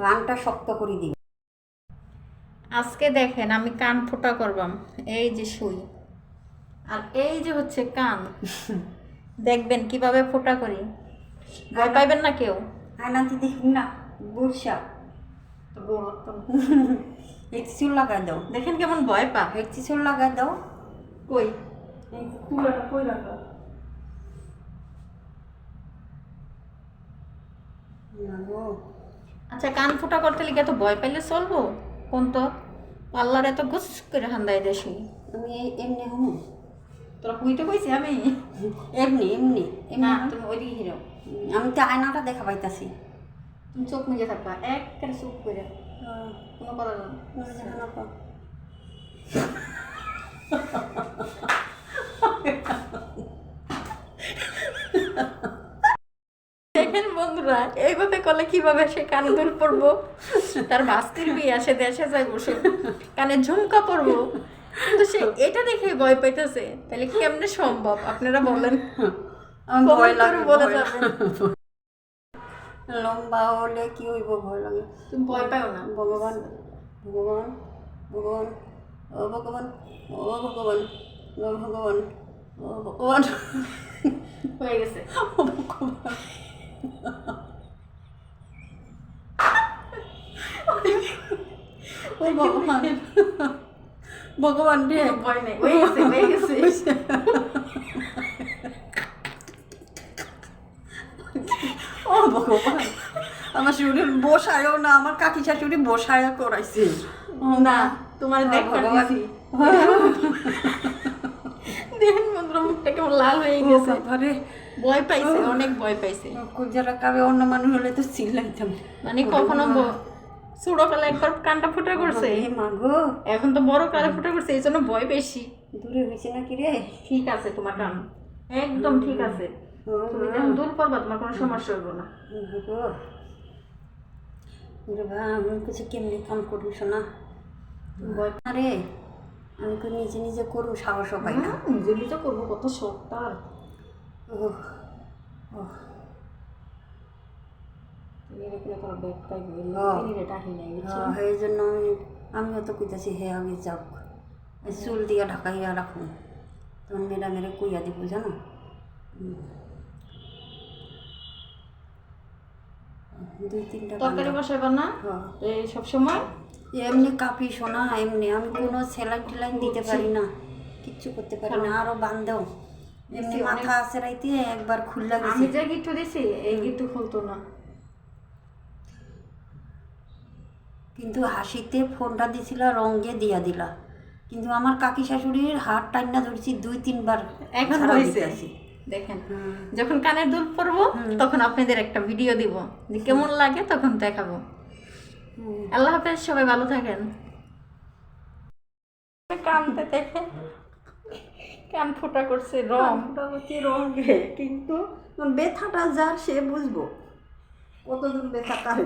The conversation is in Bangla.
গানটা শক্ত করে দিবে আজকে দেখেন আমি কান ফোটা করবাম এই যে সুই আর এই যে হচ্ছে কান দেখবেন কীভাবে ফোটা করি। ভয় পাইবেন না কেউ? আয়নাতে দেখুন না বর্ষা একটি চুল লাগাই দাও। দেখেন কেমন ভয় পা একটি চুল লাগাই দাও। কই? কই আচ্ছা কান ফুটা করতে লিগে তো ভয় পাইলে চলবো? কোন তো? পাল্লার এত গুস করে হান্দাই দেশি আমি এমনি হুম। তোরা হুইতে কইছি আমি? এমনি এমনি এমনি। তুমি ওইদিকে হিরো। আমি তো আয়নাটা দেখা পাইতাছি। তুমি চোখ মুজে থাকবা এক করে চুপ করে। কোনো কথা না দেখা না পাও। দেখেন বন্ধুরা এইভাবে করলে কীভাবে সে কানে দুল পরবো? তার বাস্তির বিয়ে আসে দেশে যায় বসে কানে ঝুমকা পরবো। কিন্তু সে এটা দেখে ভয় পাইতেছে। তাহলে কেমনে সম্ভব? আপনারা বলেন। লম্বা হলে কি হইব ভয় লাগে? তুমি ভয় পাও না? ভগবান ভগবান ভগবান ও ভগবান ও ভগবান ও ভগবান ও ভগবান। হয়ে গেছে। ও ভগবান। ও ভগবান। ভগবান রে। ভয় নেই। হয়ে গেছে হয়ে গেছে। ও ভগবান আমার শরীর বসায়ও না আমার কাকি শাশুড়ি বসায় করাইছে। না তোমার দেখ বন্ধুরা মুখটা কেমন লাল হয়ে গেছে। ভয় পাইছে অনেক ভয় পাইছে। যারা কাবে অন্য মানুষ হলে তো চিল্লাইতাম। মানে কখনো ছোটবেলা একবার কানটা ফুটা করছে। এ মা গো এখন তো বড় কালে ফুটা করছে এই জন্য ভয় বেশি। দূরে হয়েছে নাকি রে? ঠিক আছে তোমার কান। একদম ঠিক আছে। তুমি যখন দূর করবা তোমার কোনো সমস্যা হবে না। আমি কিছু কেমনি কাম করবি শোনা? ভয় আরে আমি তো নিজে নিজে করব সাহসও পাই না নিজে নিজে করব কত শখ তার। ওহ, ওহ, তুমি এরকম তোমার ব্যাগ পাইবে হ্যাঁ। তিনি রেটা হি নাই বুঝছ হ্যাঁ, জন্য আমি আমিও তো কইতাছি হে যাও চুল দিয়ে ঢাকাইয়া রাখুন তখন মেয়েরা মেরে কুইয়া দিব জানো? দুই তিনটা তরকারি বসাইবা না? হ্যাঁ। এই সব সময়? এমনি কাপি সোনা এমনি। আমি কোনো সেলাই টেলাই দিতে পারি না। কিচ্ছু করতে পারি না। আরও বান্ধেও এমনি মাথা আছে রাইতে একবার খুললা আমি যে গিট্টু দিছি এই গিট্টু খুলতো না। কিন্তু হাসিতে ফোনটা দিছিল রঙ্গে দিয়া দিলা। কিন্তু আমার কাকি শাশুড়ির হাত টান্না ধরছি দুই তিনবার এখন হয়েছে। দেখেন যখন কানের দুল পরবো তখন আপনাদের একটা ভিডিও দিব। যে কেমন লাগে তখন দেখাবো। আল্লাহ হাফেজ সবাই ভালো থাকেন। কানতে দেখে কান ফোটা করছে রং। রংটা হচ্ছে রঙে কিন্তু ব্যথাটা যার সে বুঝব কতদূর ব্যথা কারে